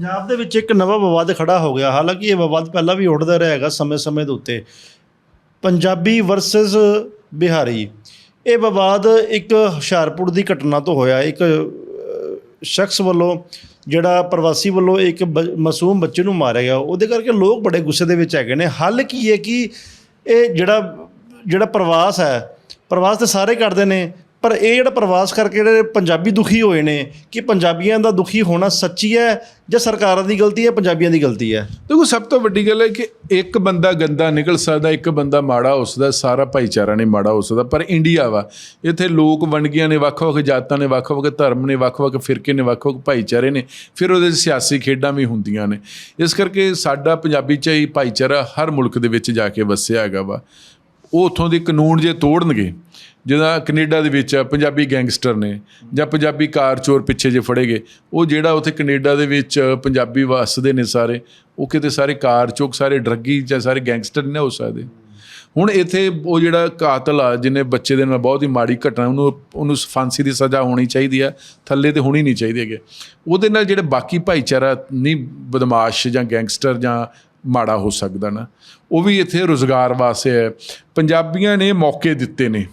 ਪੰਜਾਬ ਦੇ ਵਿੱਚ ਇੱਕ ਨਵਾਂ ਵਿਵਾਦ ਖੜਾ ਹੋ ਗਿਆ। ਹਾਲਾਂਕਿ ਇਹ ਵਿਵਾਦ ਪਹਿਲਾਂ ਵੀ ਉੱਠਦਾ ਰਿਹਾ ਹੈਗਾ ਸਮੇਂ-ਸਮੇਂ ਦੇ ਉੱਤੇ। ਪੰਜਾਬੀ ਵਰਸਸ ਬਿਹਾਰੀ। ਇਹ ਵਿਵਾਦ ਇੱਕ ਹੁਸ਼ਿਆਰਪੁਰ ਦੀ ਘਟਨਾ ਤੋਂ ਹੋਇਆ। ਇੱਕ ਸ਼ਖਸ ਵੱਲੋਂ ਜਿਹੜਾ ਪ੍ਰਵਾਸੀ ਵੱਲੋਂ ਇੱਕ ਬ- ਮਾਸੂਮ ਬੱਚੇ ਨੂੰ ਮਾਰਿਆ ਗਿਆ। ਉਹਦੇ ਕਰਕੇ ਲੋਕ ਬੜੇ ਗੁੱਸੇ ਦੇ ਵਿੱਚ ਹੈਗੇ ਨੇ। ਹੱਲ ਕੀ ਹੈ ਕਿ ਇਹ ਜਿਹੜਾ ਜਿਹੜਾ ਪ੍ਰਵਾਸ ਹੈ, ਪ੍ਰਵਾਸ ਤੇ ਸਾਰੇ ਕਰਦੇ ਨੇ। ਪਰ ਇਹ ਜਿਹੜਾ ਪ੍ਰਵਾਸ ਕਰਕੇ ਜਿਹੜੇ ਪੰਜਾਬੀ ਦੁਖੀ ਹੋਏ ਨੇ, ਕਿ ਪੰਜਾਬੀਆਂ ਦਾ ਦੁਖੀ ਹੋਣਾ ਸੱਚੀ ਹੈ ਜਾਂ ਸਰਕਾਰਾਂ ਦੀ ਗਲਤੀ ਹੈ, ਪੰਜਾਬੀਆਂ ਦੀ ਗਲਤੀ ਹੈ? ਦੇਖੋ, ਸਭ ਤੋਂ ਵੱਡੀ ਗੱਲ ਹੈ ਕਿ ਇੱਕ ਬੰਦਾ ਗੰਦਾ ਨਿਕਲ ਸਕਦਾ, ਇੱਕ ਬੰਦਾ ਮਾੜਾ ਹੋ ਸਕਦਾ, ਸਾਰਾ ਭਾਈਚਾਰਾ ਨਹੀਂ ਮਾੜਾ ਹੋ ਸਕਦਾ, ਪਰ ਇੰਡੀਆ ਵਾ, ਇੱਥੇ ਲੋਕ ਵੰਡਗੀਆਂ ਨੇ, ਵੱਖ-ਵੱਖ ਜਾਤਾਂ ਨੇ, ਵੱਖ-ਵੱਖ ਧਰਮ ਨੇ, ਵੱਖ-ਵੱਖ ਫਿਰਕੇ ਨੇ, ਵੱਖ-ਵੱਖ ਭਾਈਚਾਰੇ ਨੇ, ਫਿਰ ਉਹਦੇ ਸਿਆਸੀ ਖੇਡਾਂ ਵੀ ਹੁੰਦੀਆਂ ਨੇ। ਇਸ ਕਰਕੇ ਸਾਡਾ ਪੰਜਾਬੀ ਚਾਹੀ ਭਾਈਚਾਰਾ ਹਰ ਮੁਲਕ ਦੇ ਵਿੱਚ ਜਾ ਕੇ ਵਸਿਆ ਹੈਗਾ ਵਾ। ਉਹ ਉੱਥੋਂ ਦੇ ਕਾਨੂੰਨ ਜੇ ਤੋੜਨਗੇ ਜਿਹਦਾ ਕੈਨੇਡਾ ਦੇ ਵਿੱਚ ਆ, ਪੰਜਾਬੀ ਗੈਂਗਸਟਰ ਨੇ ਜਾਂ ਪੰਜਾਬੀ ਕਾਰ ਚੋਰ ਪਿੱਛੇ ਜੇ ਫੜੇਗੇ ਉਹ ਜਿਹੜਾ ਉੱਥੇ ਕੈਨੇਡਾ ਦੇ ਵਿੱਚ ਪੰਜਾਬੀ ਵਸਦੇ ਨੇ ਸਾਰੇ ਉਹ ਕਿਤੇ ਸਾਰੇ ਕਾਰ ਚੋਕ ਸਾਰੇ ਡਰੱਗੀ ਜਾਂ ਸਾਰੇ ਗੈਂਗਸਟਰ ਨਹੀਂ ਨਾ ਹੋ ਸਕਦੇ। ਹੁਣ ਇੱਥੇ ਉਹ ਜਿਹੜਾ ਕਾਤਲ ਆ ਜਿਹਨੇ ਬੱਚੇ ਦੇ ਨਾਲ ਬਹੁਤ ਹੀ ਮਾੜੀ ਘਟਨਾ ਉਹਨੂੰ ਉਹਨੂੰ ਫਾਂਸੀ ਦੀ ਸਜ਼ਾ ਹੋਣੀ ਚਾਹੀਦੀ ਆ ਥੱਲੇ ਤੇ ਹੋਣੀ ਨਹੀਂ ਚਾਹੀਦੀ ਹੈਗੇ। ਉਹਦੇ ਨਾਲ ਜਿਹੜੇ ਬਾਕੀ ਭਾਈਚਾਰਾ ਨਹੀਂ ਬਦਮਾਸ਼ ਜਾਂ ਗੈਂਗਸਟਰ ਜਾਂ ਮਾੜਾ ਹੋ ਸਕਦਾ ਨਾ। ਉਹ ਵੀ ਇੱਥੇ ਰੋਜ਼ਗਾਰ ਵਾਸਤੇ ਹੈ। ਪੰਜਾਬੀਆਂ ਨੇ ਮੌਕੇ ਦਿੱਤੇ ਨੇ।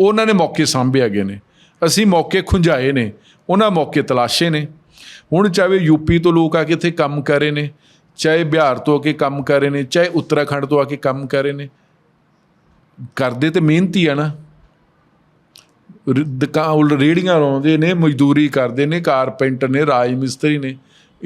ਉਹਨਾਂ ਨੇ ਮੌਕੇ ਸਾਂਭੇ ਹੈਗੇ ਨੇ। ਅਸੀਂ ਮੌਕੇ ਖੁੰਝਾਏ ਨੇ। ਉਹਨਾਂ ਮੌਕੇ ਤਲਾਸ਼ੇ ਨੇ। ਹੁਣ ਚਾਹੇ ਯੂਪੀ ਤੋਂ ਲੋਕ ਆ ਕੇ ਇੱਥੇ ਕੰਮ ਕਰ ਰਹੇ ਨੇ, ਚਾਹੇ ਬਿਹਾਰ ਤੋਂ ਆ ਕੇ ਕੰਮ ਕਰ ਰਹੇ ਨੇ, ਚਾਹੇ ਉੱਤਰਾਖੰਡ ਤੋਂ ਆ ਕੇ ਕੰਮ ਕਰ ਰਹੇ ਨੇ। ਕਰਦੇ ਤੇ ਮਿਹਨਤੀ ਆ ਨਾ। ਦੁਕਾਨ ਉਲ ਰੇੜੀਆਂ ਲਾਉਂਦੇ ਨੇ, ਮਜ਼ਦੂਰੀ ਕਰਦੇ ਨੇ, ਕਾਰਪੈਂਟਰ ਨੇ, ਰਾਜ ਮਿਸਤਰੀ ਨੇ।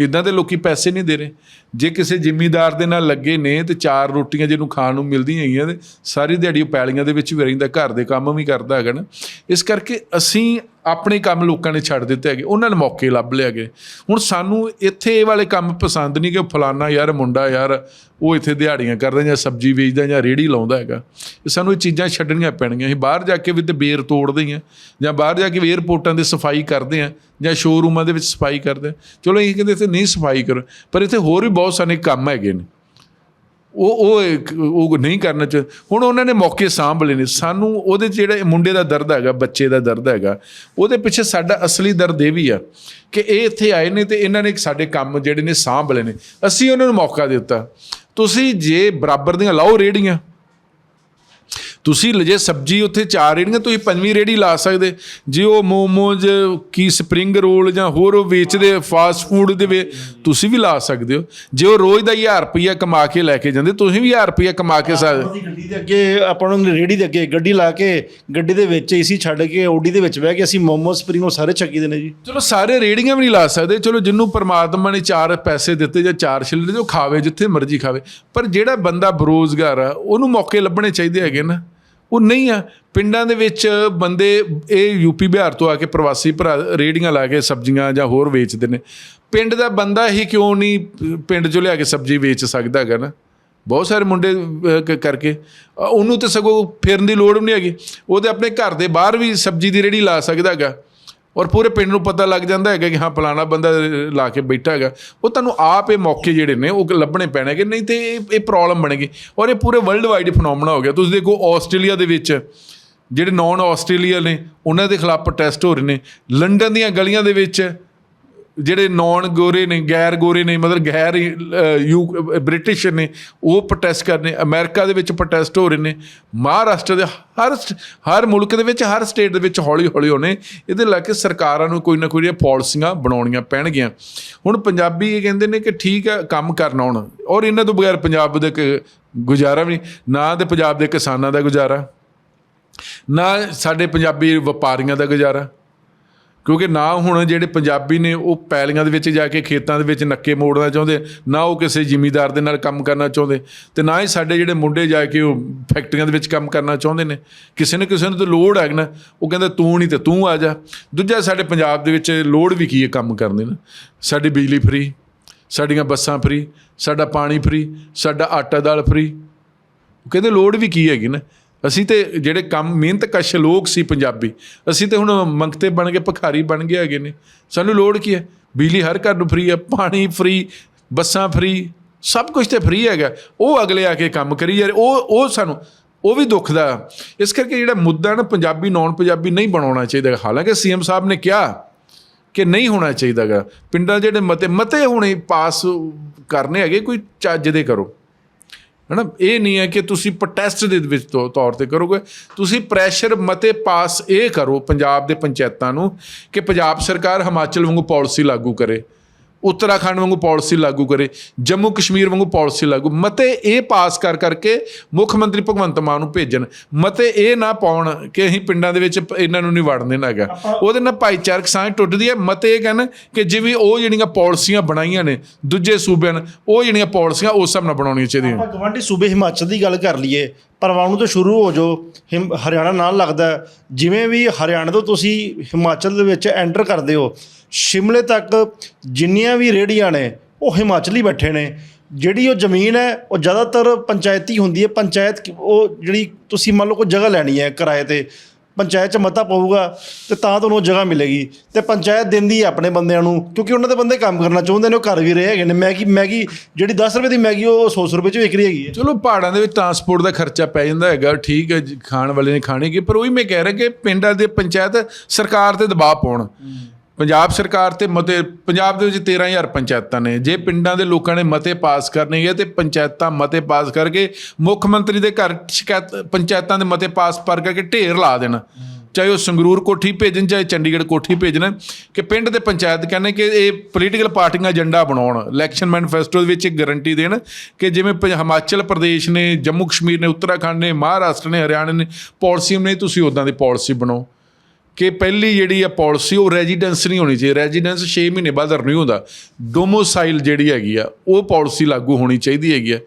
ਇਦਾਂ ਦੇ ਲੋਕੀ ਪੈਸੇ ਨਹੀਂ ਦੇ ਰਹੇ। ਜੇ ਕਿਸੇ ਜ਼ਿਮੀਂਦਾਰ ਦੇ ਨਾਲ ਲੱਗੇ ਨੇ ਤੇ ਚਾਰ ਰੋਟੀਆਂ ਜਿਹਨੂੰ ਖਾਣ ਨੂੰ ਮਿਲਦੀਆਂ ਹੈਗੀਆਂ ਤੇ ਸਾਰੀ ਦਿਹਾੜੀ ਉਹ ਪੈਲੀਆਂ ਦੇ ਵਿੱਚ ਵੀ ਰਹਿੰਦਾ, ਘਰ ਦੇ ਕੰਮ ਵੀ ਕਰਦਾ ਹੈਗਾ ਨਾ। ਇਸ ਕਰਕੇ ਅਸੀਂ ਆਪਣੇ ਕੰਮ ਲੋਕਾਂ ਨੇ ਛੱਡ ਦਿੱਤੇ ਹੈਗੇ, ਉਹਨਾਂ ਨੇ ਮੌਕੇ ਲੱਭ ਲਿਆ ਗਏ ਹੁਣ ਸਾਨੂੰ ਇੱਥੇ ਇਹ ਵਾਲੇ ਕੰਮ ਪਸੰਦ ਨਹੀਂ ਕਿ ਫਲਾਨਾ ਯਾਰ, ਮੁੰਡਾ ਯਾਰ, ਉਹ ਇੱਥੇ ਦਿਹਾੜੀਆਂ ਕਰਦਾ ਜਾਂ ਸਬਜ਼ੀ ਵੇਚਦਾ ਜਾਂ ਰੇੜੀ ਲਾਉਂਦਾ ਹੈਗਾ। ਸਾਨੂੰ ਇਹ ਚੀਜ਼ਾਂ ਛੱਡਣੀਆਂ ਪੈਣਗੀਆਂ। ਅਸੀਂ ਬਾਹਰ ਜਾ ਕੇ ਵੀ ਤੇ ਬੇਰ ਤੋੜਦੇ ਹਾਂ ਜਾਂ ਬਾਹਰ ਜਾ ਕੇ ਵੀ 에ਅਰਪੋਰਟਾਂ ਦੇ ਸਫ਼ਾਈ ਕਰਦੇ ਹਾਂ, ਜਾਂ ਸ਼ੋਰੂਮਾਂ ਦੇ ਵਿੱਚ ਸਫ਼ਾਈ ਕਰਦੇ ਹਾਂ। ਚਲੋ ਇਹ ਕਹਿੰਦੇ ਇੱਥੇ ਨਹੀਂ ਸਫ਼ਾਈ ਕਰੋ, ਪਰ ਇੱਥੇ ਹੋਰ ਵੀ ਬਹੁਤ ਸਾਰੇ ਕੰਮ ਹੈਗੇ ਨੇ। ਉਹ ਉਹ ਉਹ ਨਹੀਂ ਕਰਨਾ 'ਚ। ਹੁਣ ਉਹਨਾਂ ਨੇ ਮੌਕੇ ਸਾਂਭ ਨੇ। ਸਾਨੂੰ ਉਹਦੇ 'ਚ ਜਿਹੜਾ ਮੁੰਡੇ ਦਾ ਦਰਦ ਹੈਗਾ, ਬੱਚੇ ਦਾ ਦਰਦ ਹੈਗਾ, ਉਹਦੇ ਪਿੱਛੇ ਸਾਡਾ ਅਸਲੀ ਦਰਦ ਇਹ ਵੀ ਆ ਕਿ ਇਹ ਇੱਥੇ ਆਏ ਨੇ ਤੇ ਇਹਨਾਂ ਨੇ ਸਾਡੇ ਕੰਮ ਜਿਹੜੇ ਨੇ ਸਾਂਭ ਨੇ। ਅਸੀਂ ਉਹਨਾਂ ਨੂੰ ਮੌਕਾ ਦਿੱਤਾ। ਤੁਸੀਂ ਜੇ ਬਰਾਬਰ ਦੀਆਂ ਲਾਓ ਰੇੜੀਆਂ ਤੁਸੀਂ ਲਜੇ ਸਬਜੀ ਉੱਥੇ ਚਾਰ ਰੇੜੀਆਂ ਤੁਸੀਂ ਪੰਜਵੀਂ ਰੇੜੀ ਲਾ ਸਕਦੇ। ਜੇ ਉਹ ਮੋਮੋਜ ਕੀ ਸਪਰਿੰਗ ਰੋਲ ਜਾਂ ਹੋਰ ਉਹ ਵੇਚਦੇ ਫਾਸਟ ਫੂਡ ਦੇ ਵੇ ਤੁਸੀਂ ਵੀ ਲਾ ਸਕਦੇ ਹੋ। ਜੇ ਉਹ ਰੋਜ਼ ਦਾ 1000 ਰੁਪਈਆ ਕਮਾ ਕੇ ਲੈ ਕੇ ਜਾਂਦੇ ਤੁਸੀਂ ਵੀ 1000 ਰੁਪਈਆ ਕਮਾ ਕੇ ਸਕਦੇ ਗੱਡੀ ਦੇ ਅੱਗੇ ਆਪਾਂ ਨੂੰ ਰੇੜੀ ਦੇ ਅੱਗੇ ਗੱਡੀ ਲਾ ਕੇ ਗੱਡੀ ਦੇ ਵਿੱਚ ਏਸੀ ਛੱਡ ਕੇ ਓਡੀ ਦੇ ਵਿੱਚ ਬਹਿ ਕੇ ਅਸੀਂ ਮੋਮੋ ਸਪਰਿੰਗ ਉਹ ਸਾਰੇ ਚੱਕੀ ਦੇ ਨੇ ਜੀ। ਚਲੋ ਸਾਰੇ ਰੇੜੀਆਂ ਵੀ ਨਹੀਂ ਲਾ ਸਕਦੇ। ਚਲੋ ਜਿੰਨੂੰ ਪਰਮਾਤਮਾ ਨੇ ਚਾਰ ਪੈਸੇ ਦਿੱਤੇ ਜਾਂ ਚਾਰ ਛਿੱਲੇ ਦਿੱਤੇ ਉਹ ਖਾਵੇ ਜਿੱਥੇ ਮਰਜ਼ੀ ਖਾਵੇ। ਪਰ ਜਿਹੜਾ ਬੰਦਾ ਬਰੋਜ਼ਗਾਰ ਆ ਉਹਨੂੰ ਮੌਕੇ ਲੱਭਣੇ ਚਾਹੀਦੇ ਹੈਗੇ ਨਾ। ਉਹ ਨਹੀਂ ਆ। ਪਿੰਡਾਂ ਦੇ ਵਿੱਚ ਬੰਦੇ ਇਹ ਯੂਪੀ ਬਿਹਾਰ ਤੋਂ ਆ ਕੇ ਪ੍ਰਵਾਸੀ ਭਰਾ ਰੇੜੀਆਂ ਲਾ ਕੇ ਸਬਜ਼ੀਆਂ ਜਾਂ ਹੋਰ ਵੇਚਦੇ ਨੇ। ਪਿੰਡ ਦਾ ਬੰਦਾ ਹੀ ਕਿਉਂ ਨਹੀਂ, ਪਿੰਡ 'ਚੋਂ ਲਿਆ ਕੇ ਸਬਜ਼ੀ ਵੇਚ ਸਕਦਾ ਹੈਗਾ ਨਾ? ਬਹੁਤ ਸਾਰੇ ਮੁੰਡੇ ਕਰਕੇ। ਉਹਨੂੰ ਤੇ ਸਗੋਂ ਫਿਰਨ ਦੀ ਲੋੜ ਵੀ ਨਹੀਂ ਹੈਗੀ। ਉਹਦੇ ਆਪਣੇ ਘਰ ਦੇ ਬਾਹਰ ਵੀ ਸਬਜ਼ੀ ਦੀ ਰੇੜੀ ਲਾ ਸਕਦਾ ਹੈਗਾ। ਔਰ ਪੂਰੇ ਪਿੰਡ ਨੂੰ ਪਤਾ ਲੱਗ ਜਾਂਦਾ ਹੈਗਾ ਕਿ ਹਾਂ, ਫਲਾਣਾ ਬੰਦਾ ਲਾ ਕੇ ਬੈਠਾ ਹੈਗਾ। ਉਹ ਤੁਹਾਨੂੰ ਆਪ ਇਹ ਮੌਕੇ ਜਿਹੜੇ ਨੇ, ਉਹ ਲੱਭਣੇ ਪੈਣਗੇ ਨਹੀਂ ਤੇ ਇਹ ਇਹ ਪ੍ਰੋਬਲਮ ਬਣੇਗੀ। ਔਰ ਇਹ ਪੂਰੇ ਵਰਲਡ ਵਾਈਡ ਫਨੋਮਨਾ ਹੋ ਗਿਆ। ਤੁਸੀਂ ਦੇਖੋ ਆਸਟ੍ਰੇਲੀਆ ਦੇ ਵਿੱਚ, ਜਿਹੜੇ ਨਾਨ ਆਸਟ੍ਰੇਲੀਆ ਨੇ, ਉਹਨਾਂ ਦੇ ਖਿਲਾਫ ਪ੍ਰੋਟੈਸਟ ਹੋ ਰਹੇ ਨੇ। ਲੰਡਨ ਦੀਆਂ ਗਲੀਆਂ ਦੇ ਵਿੱਚ ਜਿਹੜੇ ਨਾਨ ਗੋਰੇ ਨੇ, ਗੈਰ ਗੋਰੇ ਨੇ, ਮਤਲਬ ਗੈਰ ਯੂ ਬ੍ਰਿਟਿਸ਼ ਨੇ, ਉਹ ਪ੍ਰੋਟੈਸਟ ਕਰਨੇ ਅਮਰੀਕਾ ਦੇ ਵਿੱਚ ਪ੍ਰੋਟੈਸਟ ਹੋ ਰਹੇ ਨੇ। ਮਹਾਰਾਸ਼ਟਰ ਦੇ ਹਰ ਸ- ਹਰ ਮੁਲਕ ਦੇ ਵਿੱਚ, ਹਰ ਸਟੇਟ ਦੇ ਵਿੱਚ ਹੌਲੀ ਹੌਲੀ ਹੋਣੇ ਇਹਦੇ ਲਾ ਕੇ ਸਰਕਾਰਾਂ ਨੂੰ ਕੋਈ ਨਾ ਕੋਈ ਜਿਹੜੀਆਂ ਪਾਲਿਸੀਆਂ ਬਣਾਉਣੀਆਂ ਪੈਣਗੀਆਂ। ਹੁਣ ਪੰਜਾਬੀ ਇਹ ਕਹਿੰਦੇ ਨੇ ਕਿ ਠੀਕ ਹੈ, ਕੰਮ ਕਰਨਾ ਹੁਣ। ਔਰ ਇਹਨਾਂ ਤੋਂ ਬਗੈਰ ਪੰਜਾਬ ਦੇ ਗੁਜ਼ਾਰਾ ਵੀ ਨਹੀਂ ਨਾ ਤੇ ਪੰਜਾਬ ਦੇ ਕਿਸਾਨਾਂ ਦਾ ਗੁਜ਼ਾਰਾ, ਨਾ ਸਾਡੇ ਪੰਜਾਬੀ ਵਪਾਰੀਆਂ ਦਾ ਗੁਜ਼ਾਰਾ। ਕਿਉਂਕਿ ਨਾ ਹੁਣ ਜਿਹੜੇ ਪੰਜਾਬੀ ਨੇ ਉਹ ਪੈਲੀਆਂ ਦੇ ਵਿੱਚ ਜਾ ਕੇ ਖੇਤਾਂ ਦੇ ਵਿੱਚ ਨੱਕੇ ਮੋੜਨਾ ਚਾਹੁੰਦੇ, ਨਾ ਉਹ ਕਿਸੇ ਜ਼ਿਮੀਦਾਰ ਦੇ ਨਾਲ ਕੰਮ ਕਰਨਾ ਚਾਹੁੰਦੇ ਤੇ ਨਾ ਹੀ ਸਾਡੇ ਜਿਹੜੇ ਮੁੰਡੇ ਜਾ ਕੇ ਉਹ ਫੈਕਟਰੀਆਂ ਦੇ ਵਿੱਚ ਕੰਮ ਕਰਨਾ ਚਾਹੁੰਦੇ ਨੇ। ਕਿਸੇ ਨਾ ਕਿਸੇ ਨੂੰ ਤਾਂ ਲੋੜ ਹੈ ਨਾ, ਉਹ ਕਹਿੰਦਾ ਤੂੰ ਨਹੀਂ ਤੇ ਤੂੰ ਆ ਜਾ। ਦੂਜਾ ਸਾਡੇ ਪੰਜਾਬ ਦੇ ਵਿੱਚ ਲੋੜ ਵੀ ਕੀ ਹੈ ਕੰਮ ਕਰਨ ਦੀ ਨਾ? ਸਾਡੀ ਬਿਜਲੀ ਫਰੀ, ਸਾਡੀਆਂ ਬੱਸਾਂ ਫਰੀ, ਸਾਡਾ ਪਾਣੀ ਫਰੀ, ਸਾਡਾ ਆਟਾ ਦਾਲ ਫਰੀ। ਕਹਿੰਦੇ ਲੋੜ ਵੀ ਕੀ ਹੈਗੀ ਨਾ? ਅਸੀਂ ਤੇ ਜਿਹੜੇ ਕੰਮ, ਮਿਹਨਤ ਕਸ਼ ਲੋਕ ਸੀ ਪੰਜਾਬੀ, ਅਸੀਂ ਤੇ ਹੁਣ ਮੰਗਤੇ ਬਣ ਗਏ, ਭਖਾਰੀ ਬਣ ਗਏ ਹੈਗੇ ਨੇ। ਸਾਨੂੰ ਲੋੜ ਕੀ ਹੈ? ਬਿਜਲੀ ਹਰ ਘਰ ਨੂੰ ਫ੍ਰੀ ਹੈ, ਪਾਣੀ ਫ੍ਰੀ ਬੱਸਾਂ ਫ੍ਰੀ ਸਭ ਕੁਝ ਤੇ ਫ੍ਰੀ ਹੈਗਾ। ਉਹ ਅਗਲੇ ਆ ਕੇ ਕੰਮ ਕਰੀ ਯਾਰ ਉਹ ਉਹ ਸਾਨੂੰ, ਉਹ ਵੀ ਦੁੱਖ ਦਾ। ਇਸ ਕਰਕੇ ਜਿਹੜਾ ਮੁੱਦਾ ਨਾ ਪੰਜਾਬੀ ਨੌਨ ਪੰਜਾਬੀ ਨਹੀਂ ਬਣਾਉਣਾ ਚਾਹੀਦਾ। ਹਾਲਾਂਕਿ ਸੀਐਮ ਸਾਹਿਬ ਨੇ ਕਿਹਾ ਕਿ ਨਹੀਂ ਹੋਣਾ ਚਾਹੀਦਾਗਾ ਪਿੰਡਾਂ ਜਿਹੜੇ ਮਤੇ ਮਤੇ ਹੋਣੇ ਪਾਸ ਕਰਨੇ ਹੈਗੇ, ਕੋਈ ਚੱਜ ਦੇ ਕਰੋ। ਹਨਾ? ਇਹ ਨਹੀਂ ਹੈ ਕਿ ਤੁਸੀਂ ਪ੍ਰੋਟੈਸਟ ਦੇ ਵਿੱਚ ਤੌ- ਤੌਰ ਤੇ ਕਰੋਗੇ। ਤੁਸੀਂ ਪ੍ਰੈਸ਼ਰ ਮਤੇ ਪਾਸ ਇਹ ਕਰੋ ਪੰਜਾਬ ਦੇ ਪੰਚਾਇਤਾਂ ਨੂੰ ਕਿ ਪੰਜਾਬ ਸਰਕਾਰ ਹਿਮਾਚਲ ਵਾਂਗੂ ਪਾਲਿਸੀ ਲਾਗੂ ਕਰੇ। ਉੱਤਰਾਖੰਡ ਵਾਂਗੂ ਪਾਲਿਸੀ ਲਾਗੂ ਕਰੇ ਜੰਮੂ ਕਸ਼ਮੀਰ ਵਾਂਗੂ ਪਾਲਿਸੀ ਲਾਗੂ ਮਤੇ ਇਹ ਪਾਸ ਕਰ ਕਰਕੇ ਮੁੱਖ ਮੰਤਰੀ ਭਗਵੰਤ ਮਾਨ ਨੂੰ ਭੇਜਣ ਮਤੇ ਇਹ ਨਾ ਪਾਉਣ ਕਿ ਅਸੀਂ ਪਿੰਡਾਂ ਦੇ ਵਿੱਚ ਇਹਨਾਂ ਨੂੰ ਨਹੀਂ ਵੜਨ ਦੇਣਾ ਹੈਗਾ। ਉਹਦੇ ਨਾਲ ਭਾਈਚਾਰਕ ਸਾਂਝ ਟੁੱਟਦੀ ਹੈ ਮਤੇ ਇਹ ਕਹਿਣ ਕਿ ਜਿਵੇਂ ਉਹ ਜਿਹੜੀਆਂ ਪਾਲਿਸੀਆਂ ਬਣਾਈਆਂ ਨੇ ਦੂਜੇ ਸੂਬਿਆਂ ਨੇ ਉਹ ਜਿਹੜੀਆਂ ਪਾਲਿਸੀਆਂ ਉਸ ਹਿਸਾਬ ਨਾਲ ਬਣਾਉਣੀਆਂ ਚਾਹੀਦੀਆਂ ਆਪਾਂ ਗਵਾਂਢੀ ਸੂਬੇ ਹਿਮਾਚਲ ਦੀ ਗੱਲ ਕਰ ਲਈਏ ਪਰਵਾਣੂ ਤੋਂ ਸ਼ੁਰੂ ਹੋ ਜਾਓ। ਹਿਮ ਹਰਿਆਣਾ ਨਾਲ ਲੱਗਦਾ ਜਿਵੇਂ ਵੀ ਹਰਿਆਣਾ ਤੋਂ ਤੁਸੀਂ ਹਿਮਾਚਲ ਦੇ ਵਿੱਚ ਐਂਟਰ ਕਰਦੇ ਹੋ, ਸ਼ਿਮਲੇ ਤੱਕ ਜਿੰਨੀਆਂ ਵੀ ਰੇੜੀਆਂ ਨੇ, ਉਹ ਹਿਮਾਚਲੀ ਬੈਠੇ ਨੇ। ਜਿਹੜੀ ਉਹ ਜ਼ਮੀਨ ਹੈ, ਉਹ ਜ਼ਿਆਦਾਤਰ ਪੰਚਾਇਤੀ ਹੁੰਦੀ ਹੈ। ਪੰਚਾਇਤ, ਉਹ ਜਿਹੜੀ ਤੁਸੀਂ ਮੰਨ ਲਓ ਕੋਈ ਜਗ੍ਹਾ ਲੈਣੀ ਹੈ ਕਿਰਾਏ ਤੇ ਪੰਚਾਇਤ 'ਚ ਮਤਾ ਪਊਗਾ ਤੇ ਤਾਂ ਤੁਹਾਨੂੰ ਉਹ ਜਗ੍ਹਾ ਮਿਲੇਗੀ। ਤੇ ਪੰਚਾਇਤ ਦਿੰਦੀ ਹੈ ਆਪਣੇ ਬੰਦਿਆਂ ਨੂੰ, ਕਿਉਂਕਿ ਉਹਨਾਂ ਦੇ ਬੰਦੇ ਕੰਮ ਕਰਨਾ ਚਾਹੁੰਦੇ ਨੇ, ਉਹ ਘਰ ਵੀ ਰਹੇ ਹੈਗੇ ਨੇ। ਮੈਗੀ ਮੈਗੀ ਜਿਹੜੀ 10 ਰੁਪਏ ਦੀ ਮੈਗੀ, ਉਹ 100 ਰੁਪਏ 'ਚ ਵਿਕ ਰਹੀ ਹੈਗੀ ਹੈ। ਚਲੋ ਪਹਾੜਾਂ ਦੇ ਵਿੱਚ ਟਰਾਂਸਪੋਰਟ ਦਾ ਖਰਚਾ ਪੈ ਜਾਂਦਾ ਹੈਗਾ, ਠੀਕ ਹੈ ਖਾਣ ਵਾਲੇ ਨੇ ਖਾਣੇ ਕੀ, ਪਰ ਉਹੀ ਮੈਂ ਕਹਿ ਰਿਹਾ ਕਿ ਪਿੰਡਾਂ ਦੇ ਪੰਚਾਇਤ ਸਰਕਾਰ ਤੇ ਦਬਾਅ ਪਾਉਣ। ਪੰਜਾਬ ਸਰਕਾਰ ਤੇ ਮਤੇ, ਪੰਜਾਬ ਦੇ ਵਿੱਚ 13000 ਪੰਚਾਇਤਾਂ ਨੇ। ਜੇ ਪਿੰਡਾਂ ਦੇ ਲੋਕਾਂ ਨੇ ਮਤੇ ਪਾਸ ਕਰਨੇ ਹੈ ਤੇ ਪੰਚਾਇਤਾਂ ਮਤੇ ਪਾਸ ਕਰਕੇ ਮੁੱਖ ਮੰਤਰੀ ਦੇ ਘਰ ਸ਼ਿਕਾਇਤ, ਪੰਚਾਇਤਾਂ ਦੇ ਮਤੇ ਪਾਸ ਪਰ ਕਰਕੇ ਢੇਰ ਲਾ ਦੇਣ। ਚਾਹੇ ਉਹ ਸੰਗਰੂਰ ਕੋਠੀ ਭੇਜਣ, ਚਾਹੇ ਚੰਡੀਗੜ੍ਹ ਕੋਠੀ ਭੇਜਣ, ਕਿ ਪਿੰਡ ਦੇ ਪੰਚਾਇਤ ਕਹਿੰਦੇ ਕਿ ਇਹ ਪੋਲੀਟੀਕਲ ਪਾਰਟੀਆਂ ਏਜੰਡਾ ਬਣਾਉਣ ਇਲੈਕਸ਼ਨ ਮੈਨੀਫੈਸਟੋ ਦੇ ਵਿੱਚ ਇੱਕ ਗਾਰੰਟੀ ਦੇਣ ਕਿ ਜਿਵੇਂ ਪ- ਹਿਮਾਚਲ ਪ੍ਰਦੇਸ਼ ਨੇ, ਜੰਮੂ ਕਸ਼ਮੀਰ ਨੇ, ਉੱਤਰਾਖੰਡ ਨੇ, ਮਹਾਰਾਸ਼ਟਰ ਨੇ, ਹਰਿਆਣਾ ਨੇ ਪਾਲਿਸੀ ਨੇ ਤੁਸੀਂ ਉਦਾਂ ਦੀ ਪਾਲਿਸੀ ਬਣਾਓ। ਕਿ ਪਹਿਲੀ ਜਿਹੜੀ ਆ ਪਾਲਿਸੀ, ਉਹ ਰੈਜ਼ੀਡੈਂਸ ਨਹੀਂ ਹੋਣੀ ਚਾਹੀਦੀ। ਰੈਜ਼ੀਡੈਂਸ 6 ਮਹੀਨੇ ਬਾਅਦ ਰਿਨਿਊ ਹੁੰਦਾ। ਡੋਮੋਸਾਈਲ ਜਿਹੜੀ ਹੈਗੀ ਆ, ਉਹ ਪਾਲਿਸੀ ਲਾਗੂ ਹੋਣੀ ਚਾਹੀਦੀ ਹੈਗੀ ਆ।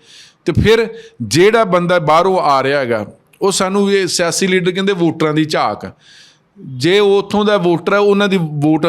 ਤੇ ਫਿਰ ਜਿਹੜਾ ਬੰਦਾ ਬਾਹਰੋਂ ਆ ਰਿਹਾ ਹੈਗਾ, ਉਹ ਸਾਨੂੰ ਇਹ ਸਿਆਸੀ ਲੀਡਰ ਕਹਿੰਦੇ ਵੋਟਰਾਂ ਦੀ ਝਾਕ। ਆ। ਜੇ ਉੱਥੋਂ ਦਾ ਵੋਟਰ ਹੈ ਉਹਨਾਂ ਦੀ ਵੋਟ,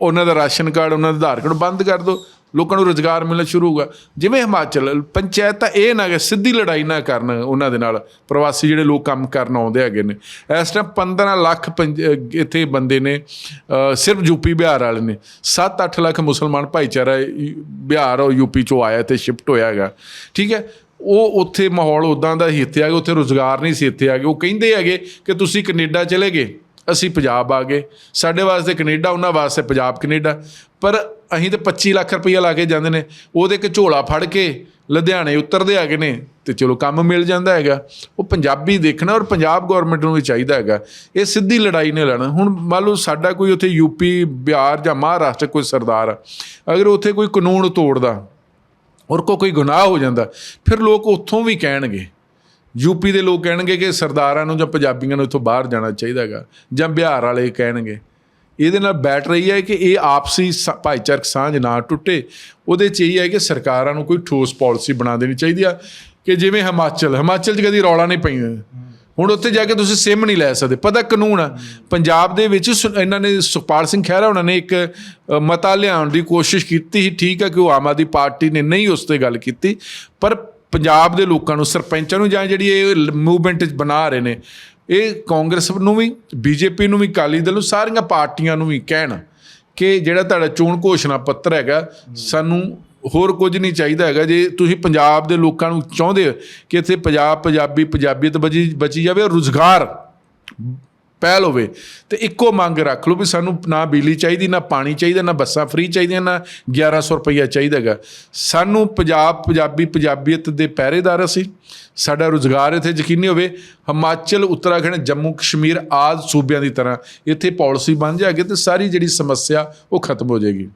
ਉਹਨਾਂ ਦਾ ਰਾਸ਼ਨ ਕਾਰਡ, ਉਹਨਾਂ ਦਾ ਆਧਾਰ ਕਾਰਡ ਬੰਦ ਕਰ ਦਿਓ। ਲੋਕਾਂ ਨੂੰ ਰੋਜ਼ਗਾਰ ਮਿਲਣਾ ਸ਼ੁਰੂ ਹੋਊਗਾ ਜਿਵੇਂ ਹਿਮਾਚਲ, ਪੰਚਾਇਤ ਤਾਂ ਇਹ ਨਾ ਕਿ ਸਿੱਧੀ ਲੜਾਈ ਨਾ ਕਰਨ ਉਹਨਾਂ ਦੇ ਨਾਲ। ਪ੍ਰਵਾਸੀ ਜਿਹੜੇ ਲੋਕ ਕੰਮ ਕਰਨ ਆਉਂਦੇ ਹੈਗੇ ਨੇ। ਇਸ ਟਾਈਮ 15 ਲੱਖ ਪੰਜ- ਇੱਥੇ ਬੰਦੇ ਨੇ, ਅਹ ਸਿਰਫ ਯੂਪੀ ਬਿਹਾਰ ਵਾਲੇ ਨੇ। 7-8 ਲੱਖ ਮੁਸਲਮਾਨ ਭਾਈਚਾਰਾ ਬਿਹਾਰ ਔਰ ਯੂਪੀ ਚੋਂ ਆਇਆ ਤੇ ਸ਼ਿਫਟ ਹੋਇਆ ਹੈਗਾ। ਠੀਕ ਹੈ? ਉਹ ਉੱਥੇ ਮਾਹੌਲ ਉਦਾਂ ਦਾ ਹੀ ਇੱਥੇ ਆ ਗਿਆ ਉੱਥੇ ਰੋਜ਼ਗਾਰ ਨਹੀਂ ਸੀ, ਇੱਥੇ ਆ ਗਏ ਉਹ ਕਹਿੰਦੇ ਹੈਗੇ ਕਿ ਤੁਸੀਂ ਕੈਨੇਡਾ ਚਲੇ ਗਏ। ਅਸੀਂ ਪੰਜਾਬ ਆ ਗਏ। ਸਾਡੇ ਵਾਸਤੇ ਕੈਨੇਡਾ, ਉਹਨਾਂ ਵਾਸਤੇ ਪੰਜਾਬ ਕੈਨੇਡਾ। ਪਰ ਅਸੀਂ ਤੇ 25 ਲੱਖ ਰੁਪਈਆ ਲਾ ਕੇ ਜਾਂਦੇ ਨੇ। ਉਹਦੇ ਇੱਕ ਝੋਲਾ ਫੜ ਕੇ ਲੁਧਿਆਣੇ ਉਤਰਦੇ ਹੈਗੇ ਨੇ ਤੇ ਚਲੋ ਕੰਮ ਮਿਲ ਜਾਂਦਾ ਹੈਗਾ। ਉਹ ਪੰਜਾਬੀ ਦੇਖਣਾ ਔਰ ਪੰਜਾਬ ਗਵਰਨਮੈਂਟ ਨੂੰ ਵੀ ਚਾਹੀਦਾ ਹੈਗਾ। ਇਹ ਸਿੱਧੀ ਲੜਾਈ ਨੇ ਲੜਨਾ। ਹੁਣ ਮੰਨ ਲਓ ਸਾਡਾ ਕੋਈ ਉੱਥੇ ਯੂਪੀ ਬਿਹਾਰ ਜਾਂ ਮਹਾਰਾਸ਼ਟਰ ਕੋਈ ਸਰਦਾਰ ਆ। ਅਗਰ ਉੱਥੇ ਕੋਈ ਕਾਨੂੰਨ ਤੋੜਦਾ ਔਰ ਕੋ ਕੋਈ ਗੁਨਾਹ ਹੋ ਜਾਂਦਾ, ਫਿਰ ਲੋਕ ਉੱਥੋਂ ਵੀ ਕਹਿਣਗੇ। ਯੂਪੀ ਦੇ ਲੋਕ ਕਹਿਣਗੇ ਕਿ ਸਰਦਾਰਾਂ ਨੂੰ ਜਾਂ ਪੰਜਾਬੀਆਂ ਨੂੰ ਇੱਥੋਂ ਬਾਹਰ ਜਾਣਾ ਚਾਹੀਦਾ ਹੈਗਾ ਜਾਂ ਬਿਹਾਰ ਵਾਲੇ ਕਹਿਣਗੇ। ਇਹਦੇ ਨਾਲ ਬੈਟ ਰਹੀ ਹੈ ਕਿ ਇਹ ਆਪਸੀ ਸ- ਭਾਈਚਾਰਕ ਸਾਂਝ ਨਾ ਟੁੱਟੇ। ਉਹਦੇ 'ਚ ਇਹ ਹੈ ਕਿ ਸਰਕਾਰਾਂ ਨੂੰ ਕੋਈ ਠੋਸ ਪਾਲਿਸੀ ਬਣਾ ਦੇਣੀ ਚਾਹੀਦੀ ਆ, ਕਿ ਜਿਵੇਂ ਹਿਮਾਚਲ ਹਿਮਾਚਲ 'ਚ ਕਦੀ ਰੌਲਾ ਨਹੀਂ ਪਈ ਹੁਣ ਉੱਥੇ ਜਾ ਕੇ ਤੁਸੀਂ ਸਿਮ ਨਹੀਂ ਲੈ ਸਕਦੇ, ਪਤਾ ਕਾਨੂੰਨ ਆ। ਪੰਜਾਬ ਦੇ ਵਿੱਚ ਸੁ- ਇਹਨਾਂ ਨੇ ਸੁਖਪਾਲ ਸਿੰਘ ਖਹਿਰਾ ਉਹਨਾਂ ਨੇ ਇੱਕ ਮਤਾ ਲਿਆਉਣ ਦੀ ਕੋਸ਼ਿਸ਼ ਕੀਤੀ ਸੀ, ਠੀਕ ਆ ਕਿ ਉਹ ਆਮ ਆਦਮੀ ਪਾਰਟੀ ਨੇ ਨਹੀਂ ਉਸ ਤੇ ਗੱਲ ਕੀਤੀ। ਪਰ ਪੰਜਾਬ ਦੇ ਲੋਕਾਂ ਨੂੰ, ਸਰਪੰਚਾਂ ਨੂੰ ਜਾਂ ਜਿਹੜੀ ਇਹ ਮੂਵਮੈਂਟ ਬਣਾ ਰਹੇ ਨੇ, ਇਹ ਕਾਂਗਰਸ ਨੂੰ ਵੀ, ਬੀਜੇਪੀ ਨੂੰ ਵੀ, ਅਕਾਲੀ ਦਲ ਨੂੰ, ਸਾਰੀਆਂ ਪਾਰਟੀਆਂ ਨੂੰ ਵੀ ਕਹਿਣ ਕਿ ਜਿਹੜਾ ਤੁਹਾਡਾ ਚੋਣ ਘੋਸ਼ਣਾ ਪੱਤਰ ਹੈਗਾ, ਸਾਨੂੰ ਹੋਰ ਕੁਝ ਨਹੀਂ ਚਾਹੀਦਾ ਹੈਗਾ। ਜੇ ਤੁਸੀਂ ਪੰਜਾਬ ਦੇ ਲੋਕਾਂ ਨੂੰ ਚਾਹੁੰਦੇ ਹੋ ਕਿ ਇੱਥੇ ਪੰਜਾਬ ਪੰਜਾਬੀ, ਪੰਜਾਬੀਅਤ ਬਚੀ ਬਚੀ ਜਾਵੇ ਔਰ ਰੁਜ਼ਗਾਰ ਪਹਿਲ ਹੋਵੇ ਤੇ ਇੱਕੋ ਮੰਗ ਰੱਖ ਲਓ ਵੀ ਸਾਨੂੰ ਨਾ ਬਿਜਲੀ ਚਾਹੀਦੀ, ਨਾ ਪਾਣੀ ਚਾਹੀਦਾ, ਨਾ ਬੱਸਾਂ ਫ੍ਰੀ ਚਾਹੀਦੀਆਂ, ਨਾ 1100 ਰੁਪਈਆ ਚਾਹੀਦਾ ਹੈਗਾ। ਸਾਨੂੰ ਪੰਜਾਬ, ਪੰਜਾਬੀ ਪੰਜਾਬੀਅਤ ਦੇ ਪਹਿਰੇਦਾਰ ਅਸੀਂ, ਸਾਡਾ ਰੁਜ਼ਗਾਰ ਇੱਥੇ ਯਕੀਨੀ ਹੋਵੇ, ਹਿਮਾਚਲ, ਉੱਤਰਾਖੰਡ, ਜੰਮੂ, ਕਸ਼ਮੀਰ ਆਦ ਸੂਬਿਆਂ ਦੀ ਤਰ੍ਹਾਂ ਇੱਥੇ ਪਾਲਿਸੀ ਬਣ ਜਾਏਗੀ ਤੇ ਸਾਰੀ ਜਿਹੜੀ ਸਮੱਸਿਆ ਉਹ ਖਤਮ ਹੋ ਜਾਏਗੀ।